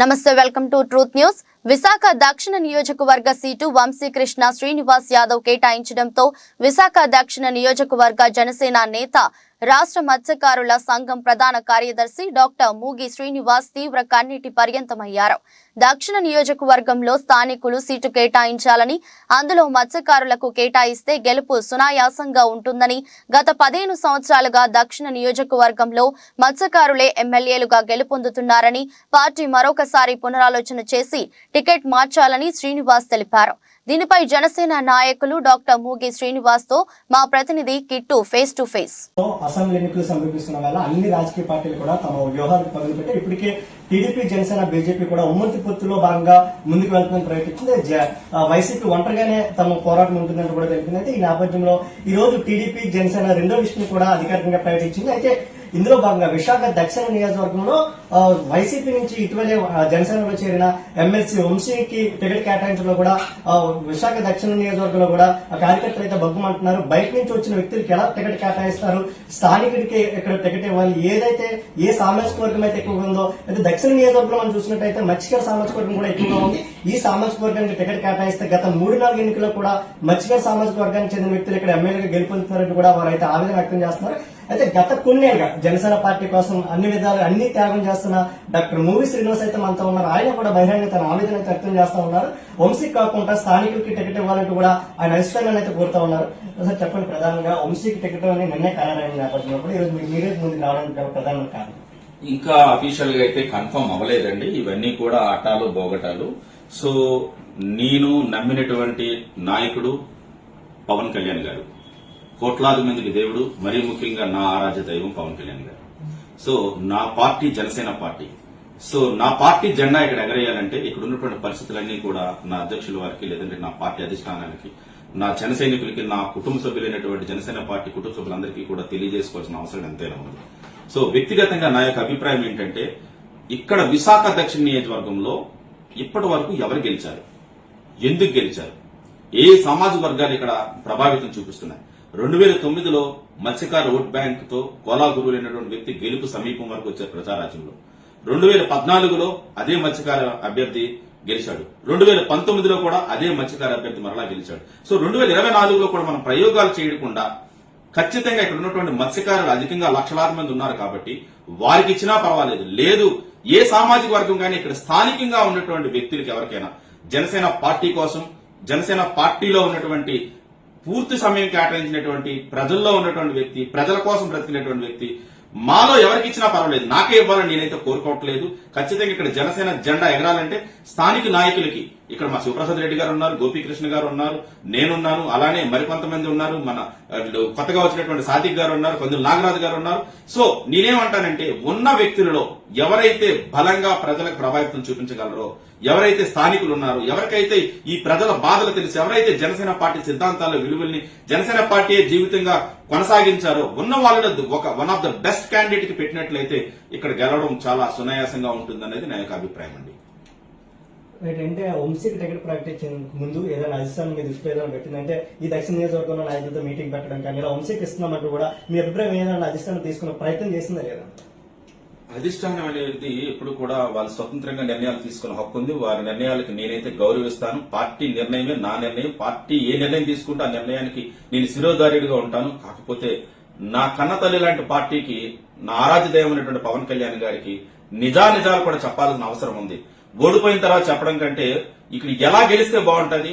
నమస్తే welcome to Truth News. Visakha దక్షిణ నియోజకవర్గ సీటు వంశీకృష్ణ శ్రీనివాస్ యాదవ్ కేటాయించడంతో విశాఖ దక్షిణ నియోజకవర్గ జనసేన నేత రాష్ట్ర మత్స్యకారుల సంఘం ప్రధాన కార్యదర్శి డాక్టర్ మూగి శ్రీనివాస్ తీవ్ర కన్నీటి పర్యంతమయ్యారు. దక్షిణ నియోజకవర్గంలో స్థానికులు సీటు కేటాయించాలని అందులో మత్స్యకారులకు కేటాయిస్తే గెలుపు సునాయాసంగా ఉంటుందని గత పదిహేను సంవత్సరాలుగా దక్షిణ నియోజకవర్గంలో మత్స్యకారులే ఎమ్మెల్యేలుగా గెలుపొందుతున్నారని పార్టీ మరొకసారి పునరాలోచన చేసి టికెట్ మార్చాలని శ్రీనివాస్ తెలిపారు. దీనిపై జనసేన నాయకులు డాక్టర్ మూగి శ్రీనివాస్తో మా ప్రతినిధి Kittu face to face. Assembly సమీపిస్తున్న వల్ల అన్ని రాజకీయ పార్టీలు కూడా తమ వ్యూహాలకు పదులుపెట్టి ఇప్పటికే టీడీపీ జనసేన బీజేపీ కూడా ఉమ్మడి పొత్తులో భాగంగా ముందుకు వెళ్తున్న ప్రయత్నించింది వైసీపీ ఒంటరిగానే తమ పోరాటం ఉంటుందని కూడా తెలిపింది. అయితే ఈ నేపథ్యంలో ఈ రోజు టీడీపీ జనసేన రెండో విషయం కూడా అధికారికంగా ప్రకటించింది. అయితే ఇందులో భాగంగా విశాఖ దక్షిణ నియోజకవర్గంలో వైసీపీ నుంచి ఇటీవలే జనసేనలో చేరిన ఎమ్మెల్సీ వంశీకి టికెట్ కేటాయించడంలో కూడా విశాఖ దక్షిణ నియోజకవర్గంలో కూడా కార్యకర్తలు అయితే బగ్గుమంటున్నారు. బయట నుంచి వచ్చిన వ్యక్తులకి ఎలా టికెట్ కేటాయిస్తారు? స్థానికుడికి ఇక్కడ టికెట్ ఇవ్వాలి? ఏదైతే ఏ సామాజిక వర్గం అయితే ఎక్కువగా ఉందో అయితే దక్షిణ నియోజకవర్గంలో మనం చూసినట్టయితే మత్స్యకార సామాజిక వర్గం కూడా ఎక్కువగా ఉంది. ఈ సామాజిక వర్గానికి టికెట్ కేటాయిస్తే గత మూడు నాలుగు ఎన్నికల్లో కూడా మత్స్యకార సామాజిక వర్గానికి చెందిన వ్యక్తులు ఇక్కడ ఎమ్మెల్యేగా గెలుపొందుతున్నారని కూడా వారైతే ఆవేదన వ్యక్తం చేస్తున్నారు. అయితే గత కొన్నేళ్ళుగా జనసేన పార్టీ కోసం అన్ని విధాలు అన్ని త్యాగం చేస్తున్న డాక్టర్ మూవీ శ్రీనివాస్ అయితే మనతో ఉన్నారు. ఆయన కూడా బహిరంగ తన ఆవేదన వ్యక్తం చేస్తా ఉన్నారు. వంశీ కాకుండా స్థానికులకి టికెట్ ఇవ్వాలంటూ కూడా ఆయన అధిష్టానాన్ని అయితే కోరుతా ఉన్నారు. సార్ చెప్పండి ప్రధానంగా వంశీకి టికెట్ అని నిన్నే ఖరారైన నేపథ్యంలో ఈరోజు మీరు మీరే ముందుకు రావడానికి ప్రధాన కారణం? ఇంకా అఫీషియల్గా అయితే కన్ఫర్మ్ అవ్వలేదండి. ఇవన్నీ కూడా ఆటాలు బోగటాలు. సో నేను నమ్మినటువంటి నాయకుడు పవన్ కళ్యాణ్ గారు. కోట్లాది మందికి దేవుడు మరీ ముఖ్యంగా నా ఆరాధ్య దైవం పవన్ కళ్యాణ్ గారు. సో నా పార్టీ జనసేన పార్టీ. సో నా పార్టీ జెండా ఇక్కడ ఎగరేయాలంటే ఇక్కడ ఉన్నటువంటి పరిస్థితులన్నీ కూడా నా అధ్యక్షుల వారికి లేదంటే నా పార్టీ అధిష్టానానికి నా జన సైనికులకి నా కుటుంబ సభ్యులైనటువంటి జనసేన పార్టీ కుటుంబ సభ్యులందరికీ కూడా తెలియజేసుకోవాల్సిన అవసరం ఎంతైనా ఉంది. సో వ్యక్తిగతంగా నా యొక్క అభిప్రాయం ఏంటంటే ఇక్కడ విశాఖ దక్షిణ నియోజకవర్గంలో ఇప్పటి వరకు ఎవరు గెలిచారు? ఎందుకు గెలిచారు? ఏ సమాజ వర్గాలు ఇక్కడ ప్రభావితం చూపిస్తున్నాయి? రెండు వేల తొమ్మిదిలో మత్స్యకార ఓట్ బ్యాంక్తో కోలా గురువులైనటువంటి వ్యక్తి గెలుపు సమీపం వరకు వచ్చారు ప్రజారాజ్యంలో. రెండు వేల పద్నాలుగులో అదే మత్స్యకార అభ్యర్థి గెలిచాడు. రెండు వేల పంతొమ్మిదిలో కూడా అదే మత్స్యకార అభ్యర్థి మరలా గెలిచాడు. సో రెండు వేల ఇరవై నాలుగులో కూడా మనం ప్రయోగాలు చేయకుండా ఖచ్చితంగా ఇక్కడ ఉన్నటువంటి మత్స్యకారులు అధికంగా లక్షలాది మంది ఉన్నారు కాబట్టి వారికి ఇచ్చినా పర్వాలేదు. లేదు ఏ సామాజిక వర్గం కానీ ఇక్కడ స్థానికంగా ఉన్నటువంటి వ్యక్తులకి ఎవరికైనా జనసేన పార్టీ కోసం జనసేన పార్టీలో ఉన్నటువంటి పూర్తి సమయం కేటాయించినటువంటి ప్రజల్లో ఉన్నటువంటి వ్యక్తి ప్రజల కోసం బ్రతికినటువంటి వ్యక్తి మాలో ఎవరికి ఇచ్చినా పర్వాలేదు. నాకే ఇవ్వాలని నేనైతే కోరుకోవట్లేదు. ఖచ్చితంగా ఇక్కడ జనసేన జెండా ఎగరాలంటే స్థానిక నాయకులకి ఇక్కడ మా శివప్రసాద్ రెడ్డి గారు ఉన్నారు గోపీకృష్ణ గారు ఉన్నారు నేనున్నాను అలానే మరికొంతమంది ఉన్నారు మన కొత్తగా వచ్చినటువంటి సాదిక్ గారు ఉన్నారు కొందరు నాగరాజు గారు ఉన్నారు. సో నేనేమంటానంటే ఉన్న వ్యక్తులలో ఎవరైతే బలంగా ప్రజలకు ప్రభావితం చూపించగలరో ఎవరైతే స్థానికులు ఉన్నారో ఎవరికైతే ఈ ప్రజల బాధలు తెలిసి ఎవరైతే జనసేన పార్టీ సిద్ధాంతాల విలువల్ని జనసేన పార్టీ జీవితంగా కొనసాగించారో ఉన్న వాళ్ళని ఒక వన్ ఆఫ్ ద బెస్ట్ క్యాండిడేట్కి పెట్టినట్లయితే ఇక్కడ గెలవడం చాలా సునాయాసంగా ఉంటుందనేది నా యొక్క అభిప్రాయం అండి. అంటే వంశీకి టికెట్ ప్రకటించిన ముందు ఏదైనా అధిష్టానం మీ దృష్టిలో ఏదైనా పెట్టిందంటే ఈ దక్షిణ నియోజకవర్గంలో నాయకులతో మీటింగ్ పెట్టడం కానీ ఇలా వంశీకి ఇస్తున్నామంటూ కూడా మీ అభిప్రాయం ఏదైనా అధిష్టానం తీసుకున్న ప్రయత్నం చేసిందా లేదా? అధిష్టానం అనేది ఎప్పుడు కూడా వాళ్ళు స్వతంత్రంగా నిర్ణయాలు తీసుకునే హక్కు ఉంది. వారి నిర్ణయాలకు నేనైతే గౌరవిస్తాను. పార్టీ నిర్ణయమే నా నిర్ణయం. పార్టీ ఏ నిర్ణయం తీసుకుంటే ఆ నిర్ణయానికి నేను శిరోధార్యుడిగా ఉంటాను. కాకపోతే నా కన్న తల్లి లాంటి పార్టీకి నా ఆరాధ్యదేవమైనటువంటి పవన్ కళ్యాణ్ గారికి నిజానిజాలు కూడా చెప్పాల్సిన అవసరం ఉంది. ఓడిపోయిన తర్వాత చెప్పడం కంటే ఇక్కడ ఎలా గెలిస్తే బాగుంటది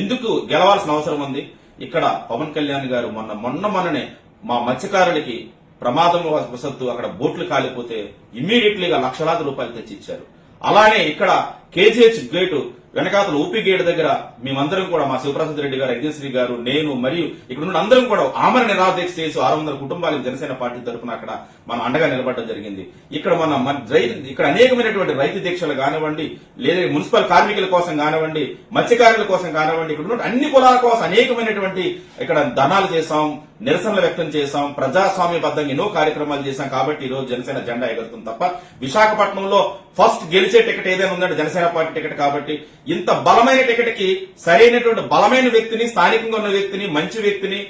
ఎందుకు గెలవాల్సిన అవసరం ఉంది? ఇక్కడ పవన్ కళ్యాణ్ గారు మొన్న మొన్న మొన్ననే మా మత్స్యకారులకి ప్రమాదం వసత్తు అక్కడ బోట్లు కాలిపోతే ఇమ్మీడియట్లీగా లక్షలాది రూపాయలు తెచ్చి ఇచ్చారు అలానే ఇక్కడ కేజీహెచ్ గేటు వెనకాతల ఊపి గేట్ దగ్గర మేమందరం కూడా మా శివప్రసాద్ రెడ్డి గారు యజ్ఞశ్రీ గారు నేను మరియు ఇక్కడ ఉన్న అందరం కూడా ఆమర నిరాదీక్ష చేసి ఆరు వందల కుటుంబాలకు జనసేన పార్టీ తరఫున అక్కడ మనం అండగా నిలబడడం జరిగింది. ఇక్కడ మన రై- ఇక్కడ అనేకమైనటువంటి రైతు దీక్షలు కానివ్వండి లేదా మున్సిపల్ కార్మికుల కోసం కానివ్వండి మత్స్యకారుల కోసం కానివ్వండి ఇక్కడ ఉన్న అన్ని కులాల కోసం అనేకమైనటువంటి ఇక్కడ ధనాలు చేశాం. నిరసనలు వ్యక్తం చేశాం. ప్రజాస్వామ్యబద్ధంగా ఎన్నో కార్యక్రమాలు చేశాం. కాబట్టి ఈ రోజు జనసేన జెండా ఎగురుతుంది తప్ప విశాఖపట్నంలో ఫస్ట్ గెలిచే టికెట్ ఏదైనా ఉందంటే జనసేన పార్టీ టికెట్ కాబట్టి ఇంత బలమైన టికెట్కి సరైనటువంటి బలమైన వ్యక్తిని స్థానికంగా ఉన్న వ్యక్తిని మంచి వ్యక్తిని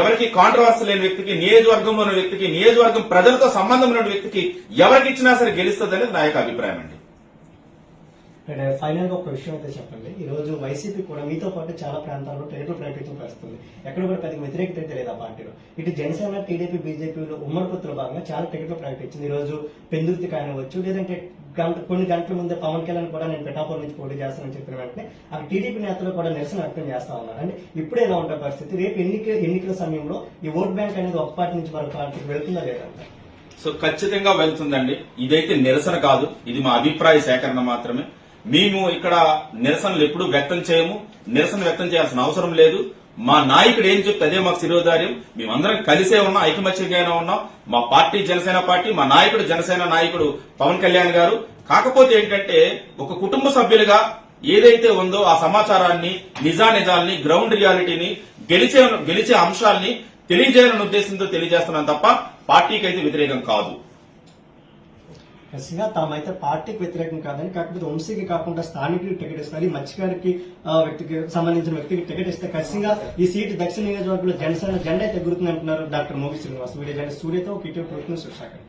ఎవరికి కాంట్రవర్సీ లేని వ్యక్తికి నియోజకవర్గంలో ఉన్న వ్యక్తికి నియోజకవర్గం ప్రజలతో సంబంధం ఉన్న వ్యక్తికి ఎవరికి ఇచ్చినా సరే గెలుస్తుంది అనేది నా యొక్క అభిప్రాయం అండి. ఫైనల్గా ఒక విషయం అయితే చెప్పండి. ఈ రోజు వైసీపీ కూడా మీతో పాటు చాలా ప్రాంతాల్లో టికెట్లు ప్రకటించడం పరిస్థితుంది ఎక్కడ కూడా పెద్ద వ్యతిరేకత అయితే లేదు ఆ పార్టీలో? ఇటు జనసేన టీడీపీ బీజేపీలో ఉమ్మడి పొత్తుల భాగంగా చాలా టికెట్లు ప్రకటించింది ఈ రోజు పెందుర్తి కానివచ్చు లేదంటే గంట కొన్ని గంటల ముందే పవన్ కళ్యాణ్ కూడా నేను పిఠాపురం నుంచి పోటీ చేస్తానని చెప్పిన వెంటనే ఆ టీడీపీ నేతలు కూడా నిరసన వ్యక్తం చేస్తా ఉన్నారు. అంటే ఇప్పుడు ఎలా ఉండే పరిస్థితి? రేపు ఎన్నిక ఎన్నికల సమయంలో ఈ ఓట్ బ్యాంక్ అనేది ఒక పార్టీ నుంచి మరొక పార్టీకి వెళ్తుందా లేదంటే సో ఖచ్చితంగా వెళ్తుందండి. ఇదైతే నిరసన కాదు. ఇది మా అభిప్రాయ సేకరణ మాత్రమే. మేము ఇక్కడ నిరసనలు ఎప్పుడూ వ్యక్తం చేయము. నిరసన వ్యక్తం చేయాల్సిన అవసరం లేదు. మా నాయకుడు ఏం చెప్తే అదే మాకు శిరోధార్యం. మేమందరం కలిసే ఉన్నాం ఐకమత్యంగానే ఉన్నాం. మా పార్టీ జనసేన పార్టీ మా నాయకుడు జనసేన నాయకుడు పవన్ కళ్యాణ్ గారు. కాకపోతే ఏంటంటే ఒక కుటుంబ సభ్యులుగా ఏదైతే ఉందో ఆ సమాచారాన్ని నిజానిజాల్ని గ్రౌండ్ రియాలిటీని గెలిచే గెలిచే అంశాల్ని తెలియజేయాలనే ఉద్దేశంతో తెలియజేస్తున్నాం తప్ప పార్టీకి అయితే వ్యతిరేకం కాదు. ఖచ్చితంగా తామైతే పార్టీకి వ్యతిరేకం కాదని కాకపోతే వంశీకి కాకుండా స్థానికుడికి టికెట్ ఇస్తారు. ఈ మత్స్యకారికి వ్యక్తికి సంబంధించిన వ్యక్తికి టికెట్ ఇస్తే ఖచ్చితంగా ఈ సీటు దక్షిణ నియోజకవర్గంలో జనసేన జెండా ఎగురుతుంది అంటున్నారు డాక్టర్ మోగి శ్రీనివాస్. వీడియో జన సూర్యతో కిటో ప్రయత్నం సుశాఖర్